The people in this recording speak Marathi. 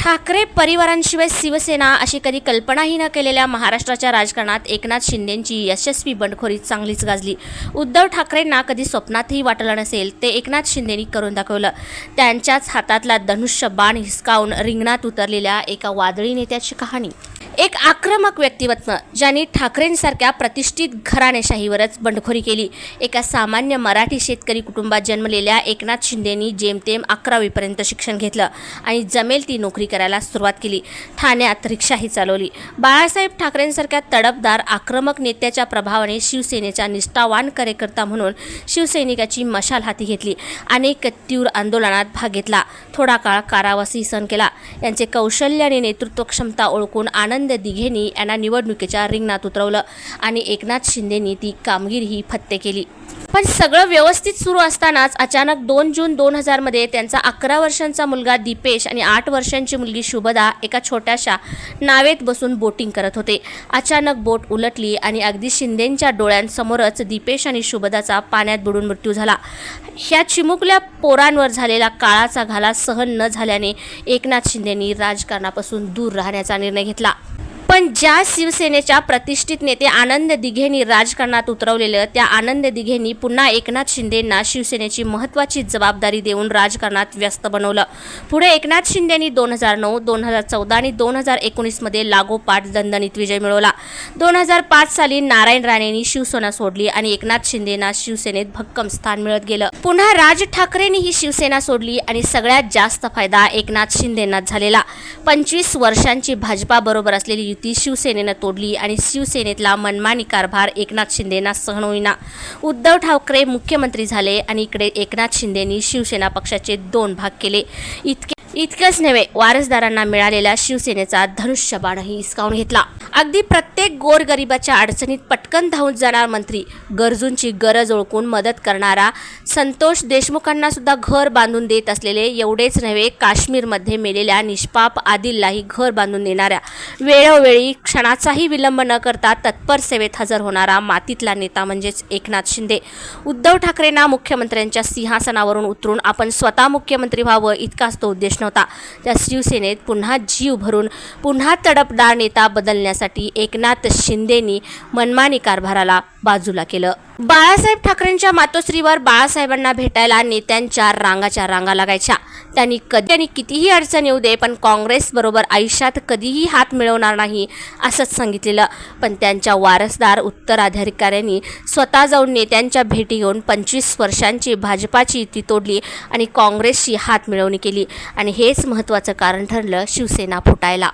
ठाकरे परिवारांशिवाय शिवसेना अशी कधी कल्पनाही न केलेल्या महाराष्ट्राच्या राजकारणात एकनाथ शिंदेंची यशस्वी बंडखोरी चांगलीच गाजली. उद्धव ठाकरेंना कधी स्वप्नातही वाटलं नसेल ते एकनाथ शिंदेनी करून दाखवलं. त्यांच्याच हातातला धनुष्य बाण हिसकावून रिंगणात उतरलेल्या एका वादळी नेत्याची कहाणी. एक आक्रमक व्यक्तिमत्व ज्यांनी ठाकरेंसारख्या प्रतिष्ठित घराणेशाहीवरच बंडखोरी केली. एका सामान्य मराठी शेतकरी कुटुंबात जन्मलेल्या एकनाथ शिंदेनी जेमतेम अकरावीपर्यंत शिक्षण घेतलं आणि जमेल ती नोकरी करायला सुरुवात केली. ठाण्यात रिक्षाही चालवली. बाळासाहेब ठाकरेंसारख्या तडपदार आक्रमक नेत्याच्या प्रभावाने शिवसेनेचा निष्ठावान कार्यकर्ता म्हणून शिवसैनिकाची मशाल हाती घेतली. अनेक तीव्र आंदोलनात भाग घेतला. थोडा काळ कारावासी सहन केला. यांचे कौशल्य आणि नेतृत्व क्षमता ओळखून आनंद दिघेनी यांना निवडणुकीच्या रिंगणात उतरवलं आणि एकनाथ शिंदेनी ती कामगिरीही फत्ते केली. पण सगळं व्यवस्थित सुरू असतानाच अचानक दोन जून दोन हजारमध्ये त्यांचा अकरा वर्षांचा मुलगा दीपेश आणि आठ वर्षांची मुलगी शुभदा एका छोट्याशा नावेत बसून बोटिंग करत होते. अचानक बोट उलटली आणि अगदी शिंदेंच्या डोळ्यांसमोरच दीपेश आणि शुभदाचा पाण्यात बुडून मृत्यू झाला. ह्या चिमुकल्या पोरांवर झालेला काळाचा घाला सहन न झाल्याने एकनाथ शिंदेंनी राजकारणापासून दूर राहण्याचा निर्णय घेतला. पण ज्या शिवसेनेच्या प्रतिष्ठित नेते आनंद दिघेंनी राजकारणात उतरवलेलं त्या आनंद दिघेंनी पुन्हा एकनाथ शिंदेंना शिवसेनेची महत्त्वाची जबाबदारी देऊन राजकारणात व्यस्त बनवलं. पुढे एकनाथ शिंदेंनी दोन हजार नऊ दोन हजार चौदा आणि दोन हजार एकोणीसमध्ये लागोपाठ दणदणीत विजय मिळवला. दोन हजार पाच साली नारायण राणेंनी शिवसेना सोडली आणि एकनाथ शिंदेना शिवसेनेत भक्कम स्थान मिळत गेलं. पुन्हा राज ठाकरेंनी ही शिवसेना सोडली आणि सगळ्यात जास्त फायदा एकनाथ शिंदेंना झालेला. पंचवीस वर्षांची भाजपाबरोबर असलेली युती शिवसेनेनं तोडली आणि शिवसेनेतला मनमानी कारभार एकनाथ शिंदेना सहन होईना. उद्धव ठाकरे मुख्यमंत्री झाले आणि इकडे एकनाथ शिंदेनी शिवसेना पक्षाचे दोन भाग केले. इतके इतकंच नव्हे वारसदारांना मिळालेल्या शिवसेनेचा धनुष्यबाणही हिसकावून घेतला. अगदी प्रत्येक गोरगरिबाच्या अडचणीत पटकन धावून जाणार मंत्री गरजूंची गरज ओळखून मदत करणारा संतोष देशमुखांना सुद्धा घर बांधून देत असलेले एवढेच नव्हे काश्मीरमध्ये मेलेल्या निष्पाप आदिललाही घर बांधून देणाऱ्या वेळोवेळी क्षणाचाही विलंब न करता तत्पर सेवेत हजर होणारा मातीतला नेता म्हणजेच एकनाथ शिंदे. उद्धव ठाकरेंना मुख्यमंत्र्यांच्या सिंहासनावरून उतरून आपण स्वतः मुख्यमंत्री व्हावं इतकाच तो उद्देश नव्हता त्या शिवसेनेत पुन्हा जीव भरून पुन्हा तडपदार नेता बदलण्यासाठी एकनाथ शिंदेनी मनमानी कारभाराला बाजूला केलं. बाळासाहेब ठाकरेंच्या मातोश्रीवर बाळासाहेबांना भेटायला नेत्यांच्या रांगाच्या रांगा लागायच्या. त्यांनी कधी त्यांनी कितीही अडचण येऊ दे पण काँग्रेसबरोबर आयुष्यात कधीही हात मिळवणार नाही असंच सांगितलेलं. पण त्यांच्या वारसदार उत्तराधिकाऱ्यांनी स्वतः जाऊन नेत्यांच्या भेटी घेऊन पंचवीस वर्षांची भाजपाची युती तोडली आणि काँग्रेसशी हात मिळवणी केली. आणि हेच महत्त्वाचं कारण ठरलं शिवसेना फुटायला.